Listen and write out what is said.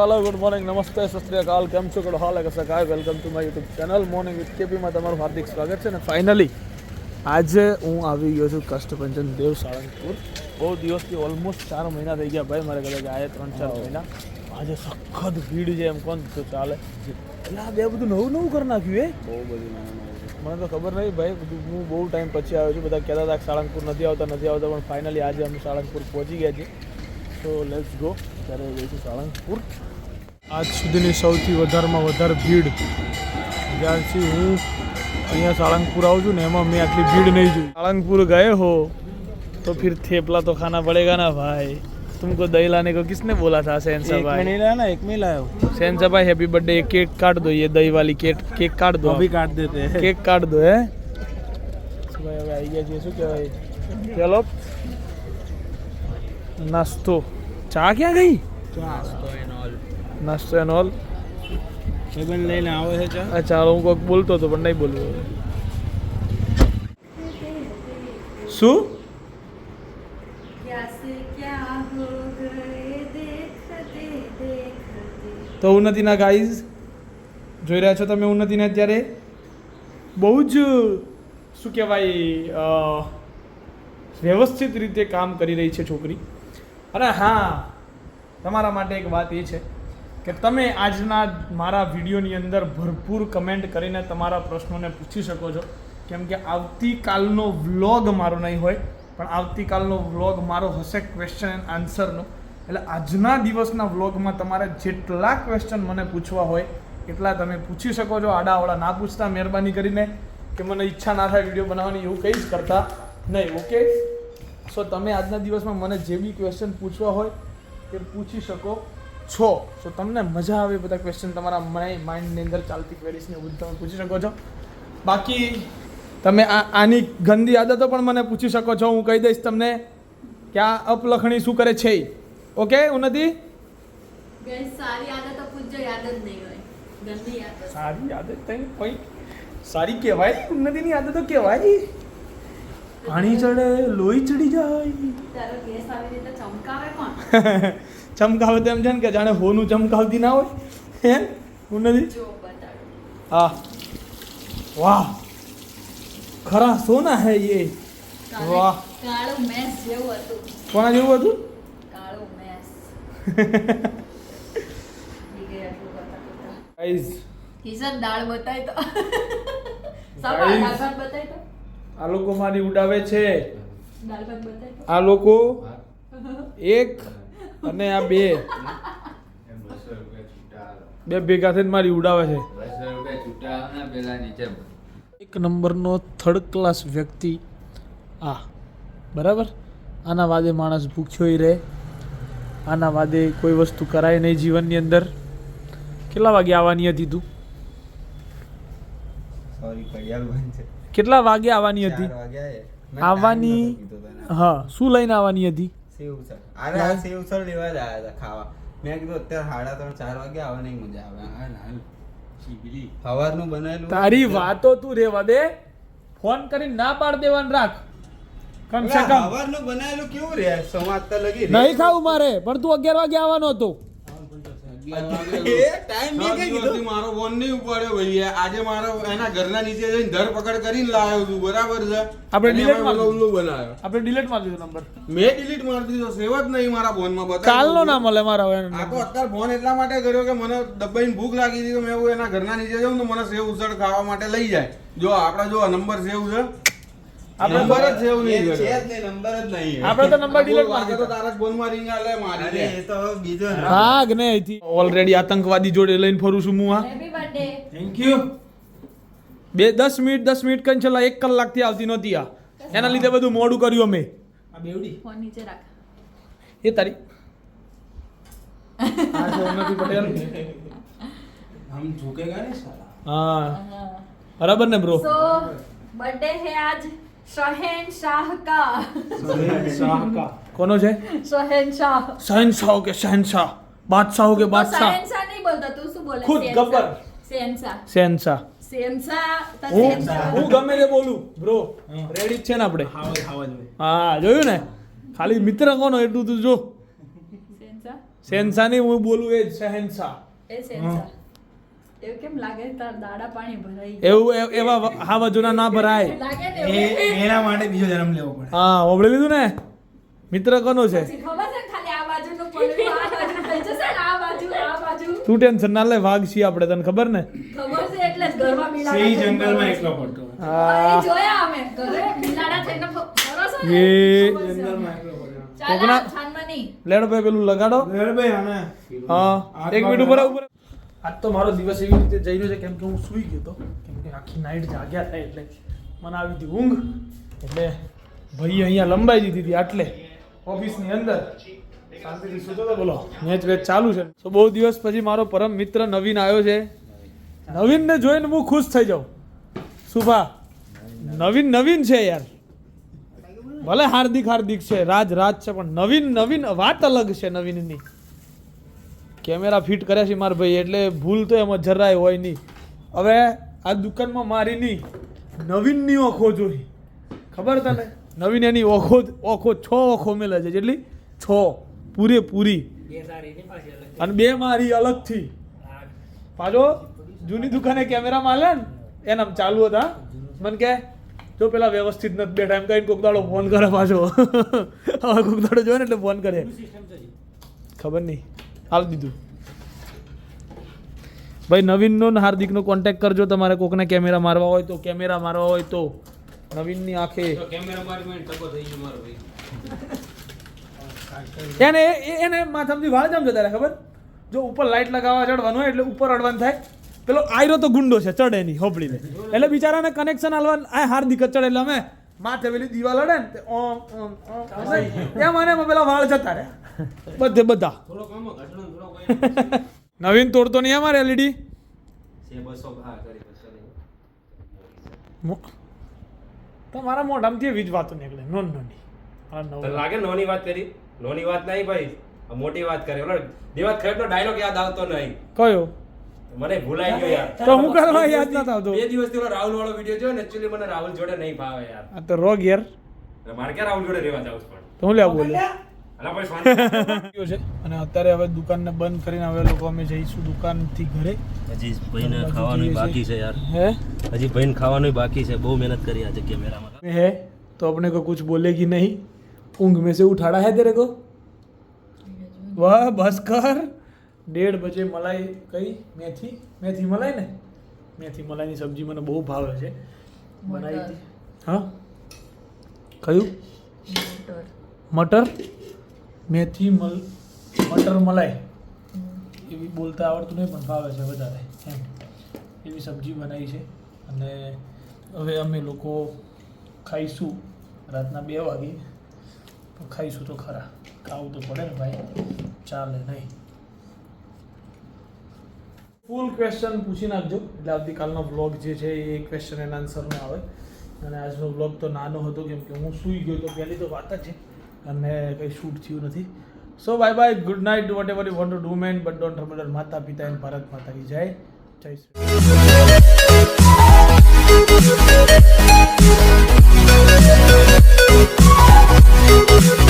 Hello good morning નમસ્તે સત શ્રી કેમ છો ગુડ હાલ કસા કાય welcome to my YouTube channel morning with કેપીમાં તમારું હાર્દિક સ્વાગત છે ને ફાઇનલી આજે હું આવી ગયો છું કષ્ટભંજન દેવ સાળંગપુર બહુ દિવસથી ઓલમોસ્ટ ચાર મહિના થઈ ગયા ભાઈ મારે કદાચ આયા ત્રણ ચાર મહિના આજે સખત ભીડ છે એમ કોણ તો ચાલે એટલે આ બે બધું નવું નવું કરી નાખ્યું એ બહુ બધું મને તો ખબર નહીં ભાઈ. હું બહુ ટાઈમ પછી આવ્યો છું. બધા કહેતા હતા કે સાળંગપુર નથી આવતા નથી આવતા. પણ ફાઇનલી આજે અમે સાળંગપુર પહોંચી ગયા છીએ. તો લેટ્સ ગો ત્યારે જઈશું સાળંગપુર. આજ સુધીની સૌથી વધારેમાં વધારે ભીડ જ્યારથી હું અહીંયા સાળંગપુર આવું છું ને એમાં મેં આટલી ભીડ નહીં જોઈ सालंगपुर गए हो तो फिर थेपला तो खाना पड़ेगा ना भाई तुमको दही लाने को किसने बोला था सेंसा एक में भाई नहीं लाया ना एक में लाया हूँ सेंसा भाई हैप्पी बर्थडे ये केक काट दो ये दही वाली केक केक काट दो अभी काट देते हैं કેક કાઢ દો હે શું ભાઈ હવે આવી ગયા નાસ્તો એન ઓલ ભાઈબંધ લઈને આવે છે અચ્છા હું કોઈક બોલતો હતો પણ નહીં બોલ્યો. શું? તો ઉન્નતિના ગાઈઝ જોઈ રહ્યા છો તમે ઉન્નતિને અત્યારે? બહુ જ શું કહેવાય વ્યવસ્થિત રીતે કામ કરી રહી છે છોકરી. અને હા તમારા માટે એક વાત એ છે. કે તમે આજના મારા વિડીયોની અંદર ભરપૂર કમેન્ટ કરીને તમારા પ્રશ્નોને પૂછી શકો છો. કેમ કે આવતીકાલનો વ્લોગ મારો નહીં હોય, પણ આવતીકાલનો વ્લોગ મારો હશે ક્વેશ્ચન એન્ડ આન્સરનો એટલે આજના દિવસના વ્લોગમાં તમારે જેટલા ક્વેશ્ચન મને પૂછવા હોય, એટલા તમે પૂછી શકો છો. આડાવાળા ના પૂછતા, મહેરબાની કરીને. કે મને ઈચ્છા ના થાય વીડિયો બનાવવાની, એવું કંઈ જ કરતા નહીં, ઓકે? સો તમે આજના દિવસમાં મને જે બી ક્વેશ્ચન પૂછવા હોય, એ પૂછી શકો. છો? સો તમને મજા આવે એ બધા ક્વેશ્ચન તમારા માઇન્ડની અંદર ચાલતી ક્વેરીઝને એવું બધું તમે પૂછી શકો છો. બાકી તમે આ આની ગંદી આદતો પણ મને પૂછી શકો છો. હું કહી દઈશ તમને કે આ અપલખણી શું કરે છે ઓકે ઉન્નતિ? સારી આદતો પૂછજો યાદ જ નહીં હોય. ગંદી આદત. સારી આદત તઈ કોઈ સારી કહેવાય? ઉન્નતિની આદતો કહેવાય? પાણી ચડે લોહી ચડી જાય. તારો ગેસ આવી રીતે ચમકાવે કોણ? ચમકાવે તેમ છે ને કે જાણે હોનું ચમકાવતી ના હોય? હે? હું નથી? બતાડો. હા. વાહ. ખરા સોના હે એ. વાહ. કાળું જેવું હતું. કોના જેવું હતું? આ લોકો મારી ઉડાવે છે. આ લોકો એક અને આ બે. બે ભેગા થઈને મારી ઉડાવે છે. એક નંબરનો થર્ડ ક્લાસ વ્યક્તિ આ. બરાબર? આના વાદે માણસ ભૂખ્યો રહે. આના વાદે કોઈ વસ્તુ કરાય નહીં જીવનની અંદર. કેટલા વાગે આવવાની હતી તું? કેટલા વાગે આવવાની હતી? આવવાની. હા શું લઈને આવવાની હતી? સેવ ઉસળ. અરે આ સેવ ઉસળ લેવા જ આવ્યા હતા ખાવા. મેં કીધું અત્યારે સાડા ત્રણ ચાર વાગે આવે નહીં મજા આવે. હાલ હાલ. સવારનું બનાવેલું. તારી વાતો તું રેવા દે. ફોન કરીને ના પાડ દેવાનું રાખ. કમ સે કમ. સવારનું બનાવેલું કેવું રે? સમાજતા લગી રે. નહીં ખાવું મારે પણ તું અગિયાર વાગે આવવાનો હતો એ time મેં કઈ કીધું? મારો ફોન નહીં ઉપાડ્યો ભાઈ. આજે મારો એના ઘરના નીચે જઈને ધરપકડ કરીને લાવ્યો છું. બરાબર છે? આપણે અને delete એમાં મારી ઓલો ઉલ્લુ બનાવ્યો આપણે ડિલીટ મારી દીધો નંબર મેં ડિલીટ મારી દીધો. સેવ જ નહીં મારા ફોનમાં બતાવી કાલનો ના મળે મારા હવે. આ તો અત્યારે ફોન એટલા માટે કર્યો કે મને દબાઈને ભૂખ લાગી હતી તો મેં એના ઘરના નીચે જાઉં તો મને સેવ ઉસળ ખાવા માટે લઈ જાય. જો આપડા જો નંબર સેવ છે. આપણે નંબર જ સેવ નહીં એ છે કર્યો. જ નહીં, number જ નહીં. આપણે તો નંબર ડિલીટ બોલ, મારી વાગે તો દીધો તારા જ ફોનમાં ring આલે મારી અરે દે. એ તો હવે બીજો ને. ભાગ ને અહીંથી ઓલરેડી આતંકવાદી જોડે લઈને ફરું છું હું આ હેપી બર્થડે થેન્ક યુ બે દસ મિનિટ દસ મિનિટ કરીને છેલ્લા એક કલાકથી આવતી નહોતી આ એના લીધે બધું મોડું કર્યું અમે ફોન નીચે રાખ એ તારી આ છે ઉન્નતિ પટેલ હમ ઝુકેગા નહીં સાલા. હા બરાબર ને બ્રો सो बर्थडे है आज કોનો છે? શહેનશાહ કે શહેનશાહ બાદશાહ કે બાદશાહ? શહેનશાહ નહીં બોલતા તું શું બોલે? ખુદ ગબ્બર શહેનશાહ શહેનશાહ શહેનશાહ હું ગમે તે બોલું બ્રો રેડી છે ને આપણે? હા જોયું ને? ખાલી મિત્ર કોનો એટલું તું જો. શહેનશાહ નહીં હું બોલું એ શહેનશાહ એ શહેનશાહ એવું કેમ લાગે તાર દાડા પાણી ભરાઈ એવું હા બાજુના ના ભરાય? એના માટે બીજો જન્મ લેવો પડે. હા ઓબળી લીધું ને? મિત્ર કોનો છે? પછી ખબર છે ને ખાલી આ બાજુનું પડ્યું આ બાજુ થઈ જશે ને આ બાજુ આ બાજુ. તું ટેન્શન ના લે વાઘ છીએ આપણે તને ખબર ને? ખબર છે એટલે ઘરમાં બિલાડા સિંહ જંગલમાં એકલો પડતો હા, જોયા અમે ઘરે બિલાડા થઈને ફ- ને? એ ખબર છે જંગલમાં એકલો પડતો ચાલ કોકના- નહીં. લેડ ભાઈ પેલું લગાડો. ભાઈ હા એક મિનિટ ઉપર ઉપર આજ તો મારો દિવસ એવી રીતે જઈ રહ્યો છે કેમ કે હું સૂઈ ગયો હતો કેમ કે આખી નાઈટ જાગ્યા થાય એટલે મને આવી હતી ઊંઘ. એટલે ભાઈ અહીંયા લંબાઈ દીધી હતી આટલે. ઓફિસની અંદર. શાંતિથી સૂતો તો બોલો. મેચ વેચ ચાલુ છે. તો બહુ દિવસ પછી મારો પરમ મિત્ર નવીન આવ્યો છે. નવીનને જોઈને હું ખુશ થઈ જાઉં. સુભા, નવીન નવીન છે યાર. ભલે હાર્દિક હાર્દિક છે, રાજ રાજ છે, પણ નવીન નવીન વાત અલગ છે નવીનની. કેમેરા ફિટ કર્યા છે મારા ભાઈ એટલે ભૂલ તો એમાં જરાય હોય નહીં. હવે આ દુકાનમાં મારી નહીં નવીનની ઓખો જોઈ. ખબર તને? નવીન એની ઓખો ઓખો છ ઓખો મેલે છે. જેટલી? છ. પૂરેપૂરી. અને બે મારી અલગથી. પાછો જૂની દુકાને કેમેરા માલે ને? આમ ચાલુ હતા. મને કે જો પેલા વ્યવસ્થિત નથી બેઠા. એમ કહીને કોક દાડો ફોન કરે પાછો. હવે કોક દાડો જોયો ને એટલે ફોન કરે. ખબર નહીં. હાલ દીધું. ભાઈ નવીનનો ને હાર્દિકનો કોન્ટેક્ટ કરજો તમારે. કોકને કેમેરા મારવા હોય તો કેમેરા મારવા હોય તો. નવીનની આંખે. એને એને માથામાંથી વાળ જામ જતા રહે ખબર? જો ઉપર લાઈટ લગાવવા ચડવાનું હોય એટલે ઉપર અડવાનું થાય. પેલો આયરો તો ગુંડો છે ચડે નહીં હોપડીને એટલે બિચારાને કનેક્શન હાલવા આ હાર્દિક જ ચડે એટલે અમે માથે પેલી દીવા લડે ને તે ઓમ ઓમ ઓમ. અને એમાં પેલા વાળ જતા રહ્યા. બધે બધા. નવીન તોડતો નહીં અમારે એલઈડી તમારા મોઢામાંથી એવી જ વાતો નીકળે. નોન નોની. લાગે નોની વાત કરી? નોની વાત નહીં ભાઈ. મોટી વાત કરી. ઓલો દેવાત ખરેખર ડાયલોગ યાદ આવતો નહીં. કયો? મને ભૂલાઈ ગયો યાર. તો હું કરવા યાદ નતો આવતો? બે દિવસથી ઓલો રાહુલ વાળો વિડિયો જોયો ને એક્ચ્યુઅલી મને રાહુલ જોડે નહીં ભાવે યાર. આ તો રોગ યાર. મારે કે રાહુલ જોડે રહેવા જાવ પણ? તો હું લેવા બોલે? છે. અને અત્યારે હવે દુકાનને બંધ કરીને હવે લોકો અમે જઈશું દુકાનથી ઘરે. હજી ભાઈને ખાવાનું બાકી છે યાર. હે? હજી ભાઈને ખાવાનું બાકી છે. બહુ મહેનત કરી આજે કેમેરામાં હે? તો અપને કો કુછ બોલેગી નહીં? ઊંઘ મેં સે ઉઠાડા હે તેરે કો? વાહ બસ કર. દેઢ બજે મલાઈ કઈ? મેથી? મેથી મલાઈ ને? મેથી મલાઈની સબ્જી મને બહુ ભાવે છે. બનાવી હતી. હા? કયું? મટર. મેથી મલ મટર મલાઈ. એવી બોલતા આવડતું નહીં પણ ભાવે છે વધારે. એમ. એવી સબ્જી બનાવી છે. અને હવે અમે લોકો ખાઈશું. રાતના બે વાગે. ખાઈશું તો ખરા. ખાવું તો પડે ને ભાઈ. ચાલે નહીં. ફૂલ ક્વેશ્ચન પૂછી નાખજો. એટલે આવતીકાલનો વ્લોગ જે છે એ ક્વેશ્ચન એન્ડ આન્સરનો આવે. અને આજનો વ્લોગ તો નાનો હતો, કેમ કે હું સૂઈ ગયો તો પહેલી તો વાત જ છે. અને કંઈ શૂટ થયું નથી. So bye bye good night whatever you want to do man but don't remember માતા પિતા એન્ડ ભારત માતા કી જય. જય શ્રી